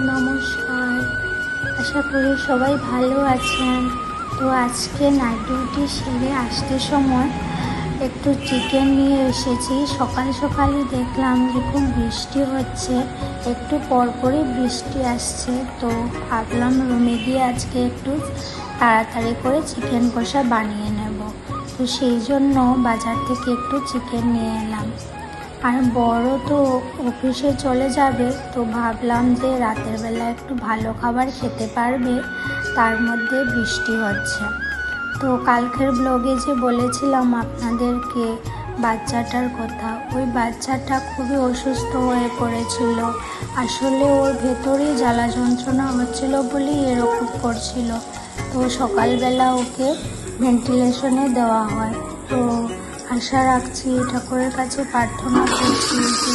নমস্কার। আশা করি সবাই ভালো আছেন। তো আজকে নাইট ডিউটি সেরে আসতে সময় একটু চিকেন নিয়ে এসেছি। সকাল সকালই দেখলাম যে খুব বৃষ্টি হচ্ছে। একটু পরপরই বৃষ্টি আসছে। তো ভাবলাম রুমে গিয়ে আজকে একটু তাড়াতাড়ি করে চিকেন কষা বানিয়ে নেব। তো সেই জন্য বাজার থেকে একটু চিকেন নিয়ে এলাম। আর বড় তো অফিসে চলে যাবে, তো ভাবলাম যে রাতের বেলা একটু ভালো খাবার খেতে পারবে, তার মধ্যে বৃষ্টি হচ্ছে। তো কালকের ব্লগে যে বলেছিলাম আপনাদেরকে বাচ্চাটার কথা, ওই বাচ্চাটা খুবই অসুস্থ হয়ে পড়েছিল। আসলে ওর ভেতরেই জ্বালা যন্ত্রণা হচ্ছিল বলেই এরকম করছিল। তো সকালবেলা ওকে ভেন্টিলেশনে দেওয়া হয়। তো আশা রাখছি ঠাকুরের কাছে প্রার্থনা করছি যে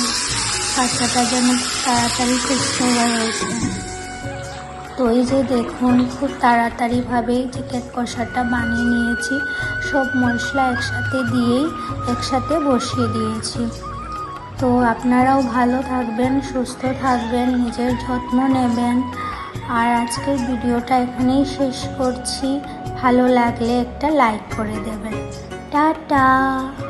বাচ্চাটা যেন তাড়াতাড়ি সুস্থ হয়ে তো এই যে দেখুন, খুব তাড়াতাড়িভাবেই চিকেন কষাটা বানিয়ে নিয়েছি। সব মশলা একসাথে দিয়েই, একসাথে বসিয়ে দিয়েছি। তো আপনারাও ভালো থাকবেন, সুস্থ থাকবেন, নিজের যত্ন নেবেন। আর আজকের ভিডিওটা এখানেই শেষ করছি। ভালো লাগলে একটা লাইক করে দেবেন। Ta-da.